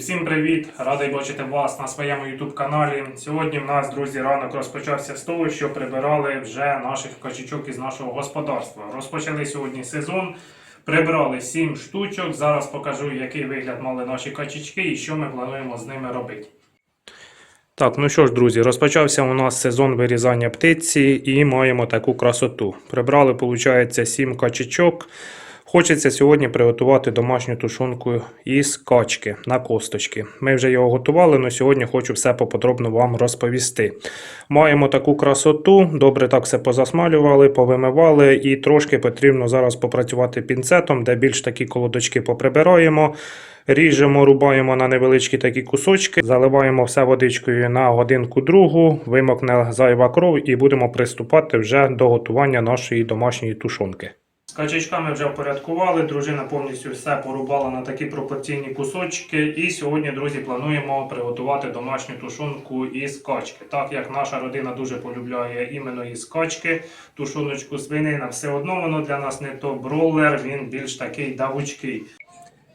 всім привіт! Радий бачити вас на своєму YouTube каналі. Сьогодні в нас, друзі, ранок розпочався з того, що прибирали вже наших качечок із нашого господарства. Розпочали сьогодні сезон, прибрали 7 штучок. Зараз покажу, який вигляд мали наші качечки і що ми плануємо з ними робити. Так, ну що ж, друзі, розпочався у нас сезон вирізання птиці і маємо таку красоту. Прибрали, виходить, 7 качечок. Хочеться сьогодні приготувати домашню тушонку із качки на косточки. Ми вже його готували, але сьогодні хочу все поподробно вам розповісти. Маємо таку красоту, добре так все позасмалювали, повимивали, і трошки потрібно зараз попрацювати пінцетом, де більш такі колодочки поприбираємо. Ріжемо, рубаємо на невеличкі такі кусочки, заливаємо все водичкою на годинку другу, вимокне зайва кров і будемо приступати вже до готування нашої домашньої тушонки. З качечками вже впорядкували, дружина повністю все порубала на такі пропорційні кусочки. І сьогодні, друзі, плануємо приготувати домашню тушонку із качки. Так як наша родина дуже полюбляє іменно із качки, тушоночку свинина, все одно воно для нас не то бролер, він більш такий давучкий.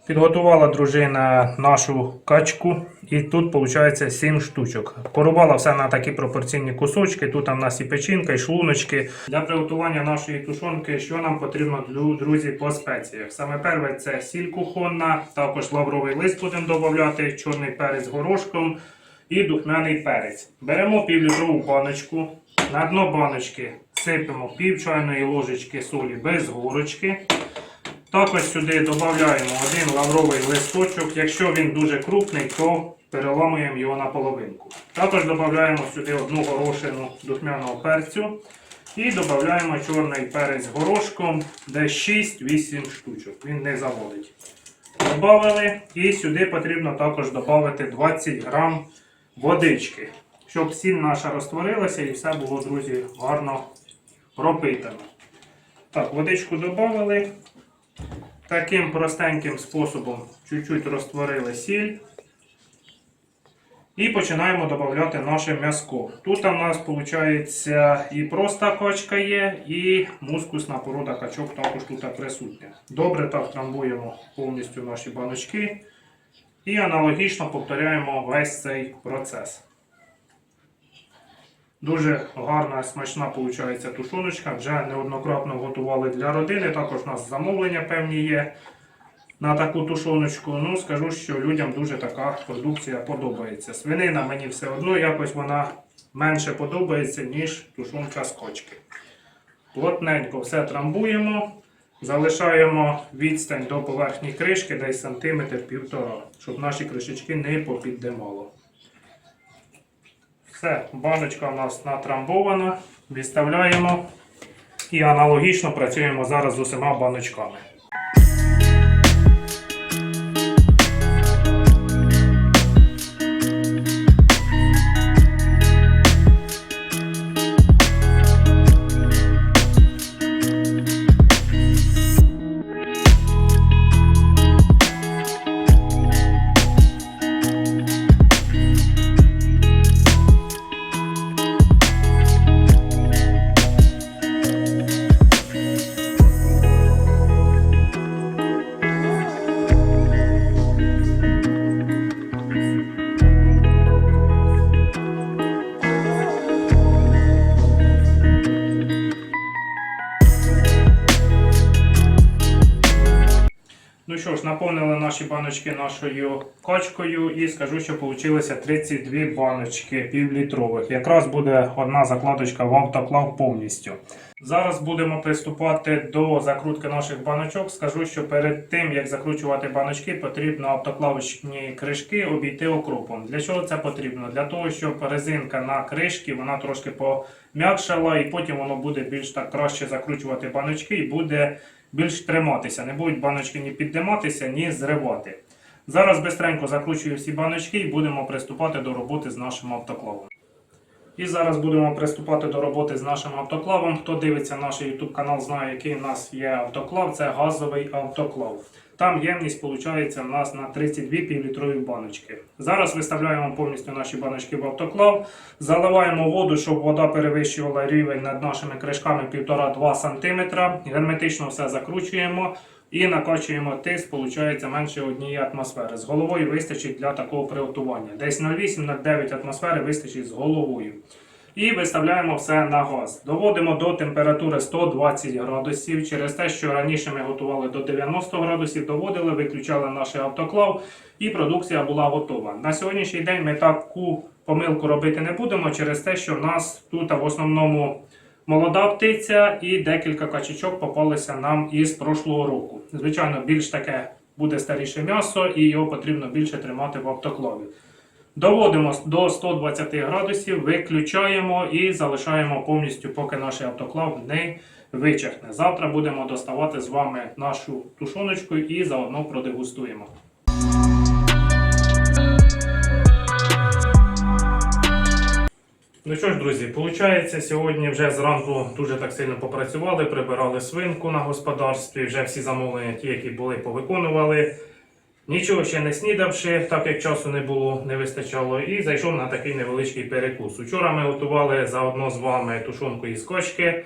Підготувала дружина нашу качку, і тут виходить 7 штучок. Порубала все на такі пропорційні кусочки. Тут у нас і печінка, і шлуночки. Для приготування нашої тушонки, що нам потрібно друзі по спеціях. Саме перше це сіль кухонна, також лавровий лист будемо додавати, чорний перець горошком і духмяний перець. Беремо півлітрову баночку. На дно баночки сипемо пів чайної ложечки солі без горочки. Також сюди додаємо один лавровий листочок. Якщо він дуже крупний, то переламуємо його на половинку. Також додаємо сюди одну горошину духмяного перцю і додаємо чорний перець горошком, десь 6-8 штучок. Він не заводить. Добавили і сюди потрібно також додати 20 грам водички, щоб сіль наша розтворилася і все було, друзі, гарно пропитано. Так, водичку додали. Таким простеньким способом чуть-чуть розтворили сіль. І починаємо додавати наше м'яско. Тут у нас виходить і проста качка є, і мускусна порода качок також тут присутня. Добре так трамбуємо повністю наші баночки. І аналогічно повторяємо весь цей процес. Дуже гарна, смачна виходить тушоночка. Вже неоднократно готували для родини. Також у нас замовлення певні є на таку тушоночку. Ну, скажу, що людям дуже така продукція подобається. Свинина мені все одно якось вона менше подобається, ніж тушонка з кочки. Плотненько все трамбуємо, залишаємо відстань до поверхні кришки десь сантиметр півтора, щоб наші кришечки не попіддимало. Все, баночка у нас натрамбована, відставляємо і аналогічно працюємо зараз з усіма баночками. Наповнили наші баночки нашою качкою і скажу, що вийшло 32 баночки півлітрових. Якраз буде одна закладочка в автоклав повністю. Зараз будемо приступати до закрутки наших баночок. Скажу, що перед тим як закручувати баночки, потрібно автоклавочні кришки обійти окропом. Для чого це потрібно? Для того, щоб резинка на кришці вона трошки пом'якшала, і потім воно буде більш так краще закручувати баночки і буде більш триматися. Не будуть баночки ні піддиматися, ні зривати. Зараз бистренько закручую всі баночки і будемо приступати до роботи з нашим автоклавом. І зараз будемо приступати до роботи з нашим автоклавом. Хто дивиться наш YouTube канал, знає, який у нас є автоклав. Це газовий автоклав. Там ємність виходить у нас на 32 півлітрові баночки. Зараз виставляємо повністю наші баночки в автоклав, заливаємо воду, щоб вода перевищувала рівень над нашими кришками 1,5-2 см. Герметично все закручуємо і накачуємо тиск, виходить менше однієї атмосфери. З головою вистачить для такого приготування. Десь 0,8-0,9 атмосфери вистачить з головою. І виставляємо все на газ. Доводимо до температури 120 градусів. Через те, що раніше ми готували до 90 градусів, доводили, виключали наш автоклав і продукція була готова. На сьогоднішній день ми таку помилку робити не будемо через те, що в нас тут в основному молода птиця і декілька качечок попалися нам із прошлого року. Звичайно, більш таке буде старіше м'ясо і його потрібно більше тримати в автоклаві. Доводимо до 120 градусів, виключаємо і залишаємо повністю, поки наш автоклав не вичахне. Завтра будемо доставати з вами нашу тушоночку і заодно продегустуємо. Ну що ж, друзі, виходить, сьогодні вже зранку дуже так сильно попрацювали, прибирали свинку на господарстві, вже всі замовлення, ті, які були, повиконували. Нічого ще не снідавши, так як часу не було, не вистачало, і зайшов на такий невеличкий перекус. Учора ми готували заодно з вами тушонку із кочки.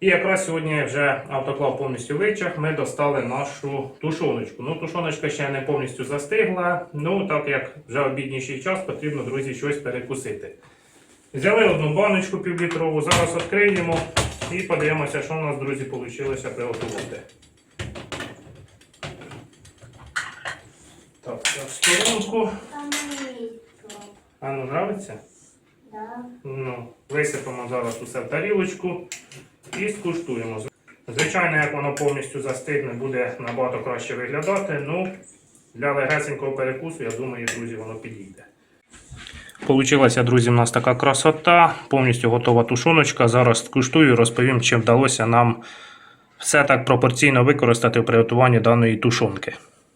І якраз сьогодні вже автоклав повністю вичах, ми достали нашу тушоночку. Ну, тушоночка ще не повністю застигла. Ну, так як вже обідніший час, потрібно, друзі, щось перекусити. Взяли одну баночку півлітрову, зараз відкриємо і подивимося, що у нас, друзі, вийшло приготувати. Так, в сторонку. А ну нравиться? Да. Ну, висипемо зараз усе в тарілочку і скуштуємо. Звичайно, як воно повністю застигне, буде набагато краще виглядати. Ну, для легесенького перекусу, я думаю, друзі, воно підійде. Получилася, друзі, у нас така красота, повністю готова тушоночка. Зараз скуштую і розповім, чи вдалося нам все так пропорційно використати в приготуванні даної тушонки.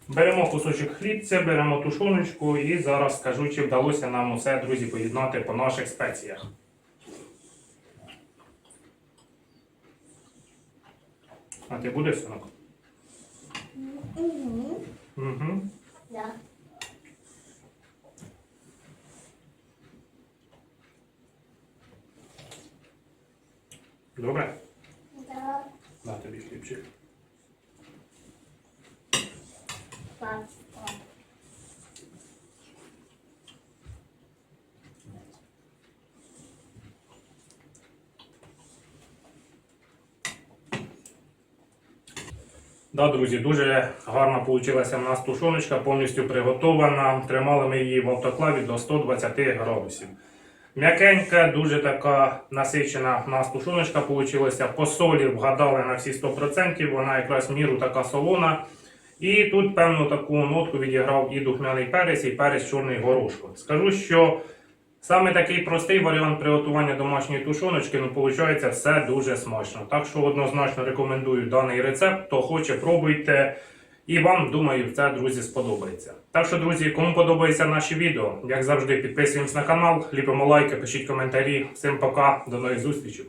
Беремо кусочок хлібця, беремо тушоночку і зараз скажу, чи вдалося нам усе, друзі, поєднати по наших спеціях. А ти будеш, синок? Угу. Угу. Да. Добре? Да. На тобі хлібчик. Да, друзі, дуже гарно вийшла в нас тушоночка, повністю приготована. Тримали ми її в автоклаві до 120 градусів. М'якенька, дуже така насичена в нас тушоночка вийшла. По солі вгадали на всі 100%, вона якраз міру така солона. І тут певну таку нотку відіграв і духмяний перець, і перець чорний горошко. Скажу, що саме такий простий варіант приготування домашньої тушоночки, ну, виходить, все дуже смачно. Так що однозначно рекомендую даний рецепт. Хто хоче, пробуйте. І вам, думаю, це, друзі, сподобається. Так що, друзі, кому подобається наші відео, як завжди, підписуємось на канал, ліпимо лайки, пишіть коментарі. Всім пока, до нових зустрічей.